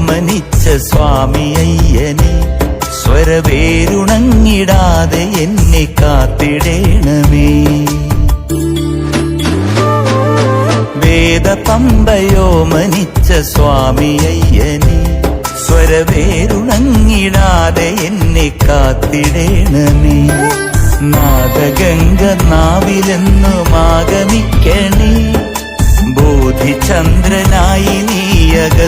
പമ്പയോമനിച്ച സ്വാമി അയ്യനെ സ്വരവേരുണങ്ങിടാതെ എന്നെ കാത്തിടേണമേ. വേദ പമ്പയോമനിച്ച സ്വാമി അയ്യനെ സ്വരവേരുണങ്ങിടാതെ എന്നെ കാത്തിടേണമേ. നാദഗംഗ നാവിലെന്നു ആഗമിക്കണേ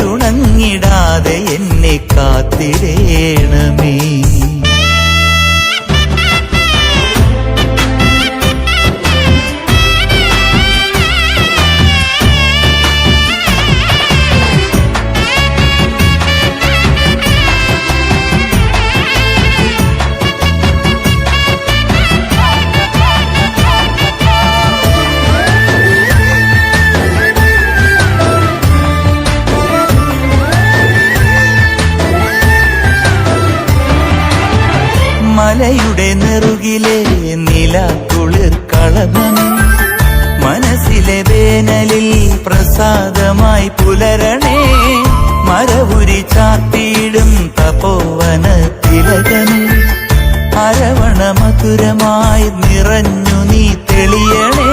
സ്വരവേരുണങ്ങിടാതെ എന്നെ കാത്തിടേണമേ മലയുടെ നെറുകിലെ നില കുളിർ കളഭമേ മനസ്സിലെ വേനലിൽ പ്രസാദമായി പുലരണേ. മരവുരി ചാത്തിയിടും തപോവന തിലകൻ അരവണ മധുരമായി നിറഞ്ഞു നീ തെളിയണേ.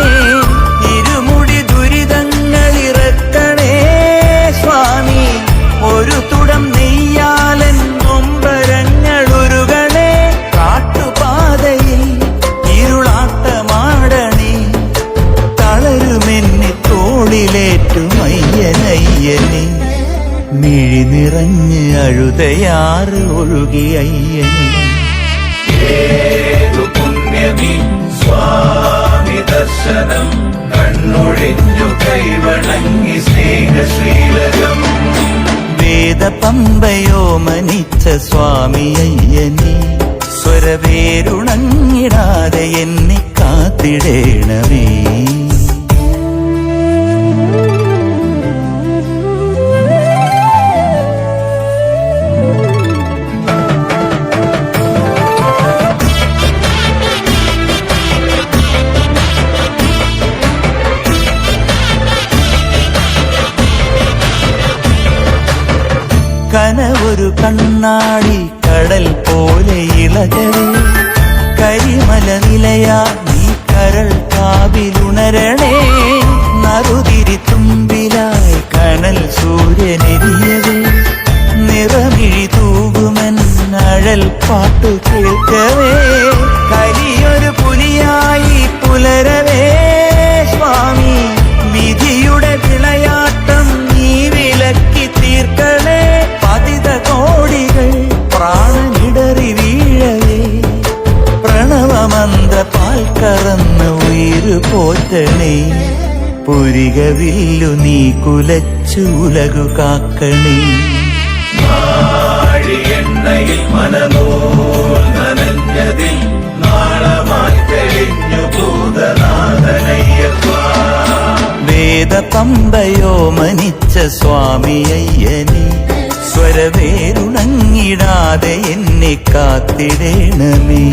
നിറഞ്ഞ് അഴുതയാറ് ഒഴുകി അയ്യനെ ഏതു സ്വാമി ദർശനം കണ്ണൊഴിഞ്ഞു കൈവണങ്ങി സ്നേഹശ്രീലകം വേദ പമ്പയോ മനിച്ച സ്വാമി അയ്യനി സ്വരവേരുണങ്ങിടാതെ എന്നെ കാത്തിടേണമേ. കണ്ണാടി കടൽ പോലെ ഇളകരെ കരിമല നിലയാ നീ കരൾ കാവിലുണരണേ. നറുതിരി തുമ്പിലായി കനൽ സൂര്യനെരിയവേ. നിറമിഴി തൂകുമൻ അഴൽ പാട്ടു കേൾക്കവേ. കരിയൊരു പുലിയായി പുലരവേ. സ്വാമി വിധിയുടെ പുരികവില്ലു നീ കുലച്ചു ഉലകു കാക്കണി. എണ്ണയിൽ നനഞ്ഞതിൽ നാളമായി തെളിഞ്ഞു ഭൂതനാഥനയ്യപ്പ വേദ പമ്പയോ മനിച്ച സ്വാമി അയ്യനെ സ്വരവേരുണങ്ങിടാതെ എന്നെ കാത്തിടേണമേ.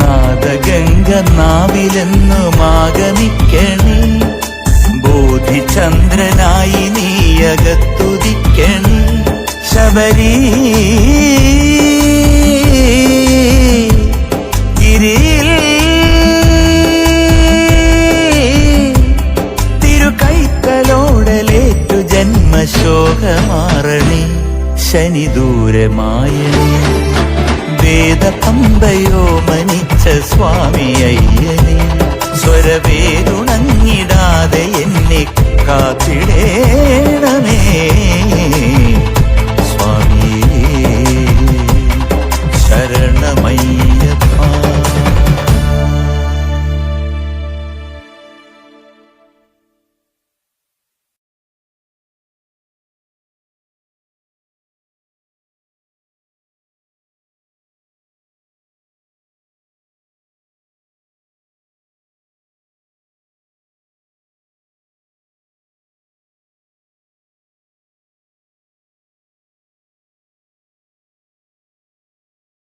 നാദഗംഗ നാവിലെന്നു ആഗമിക്കണേ ബോധിചന്ദ്രനായി നീയകത്തുദിക്കണേ ശബരി. ഗിരിയിൽ തിരുക്കൈത്തലോടലേറ്റു ജന്മശോകമാറണി ശനി ദൂരമായണേ വേദ പമ്പയോ മനിച്ച സ്വാമി അയ്യനെ സ്വരവേരുണങ്ങിടാതെ എന്നെ കാത്തിടേണമേ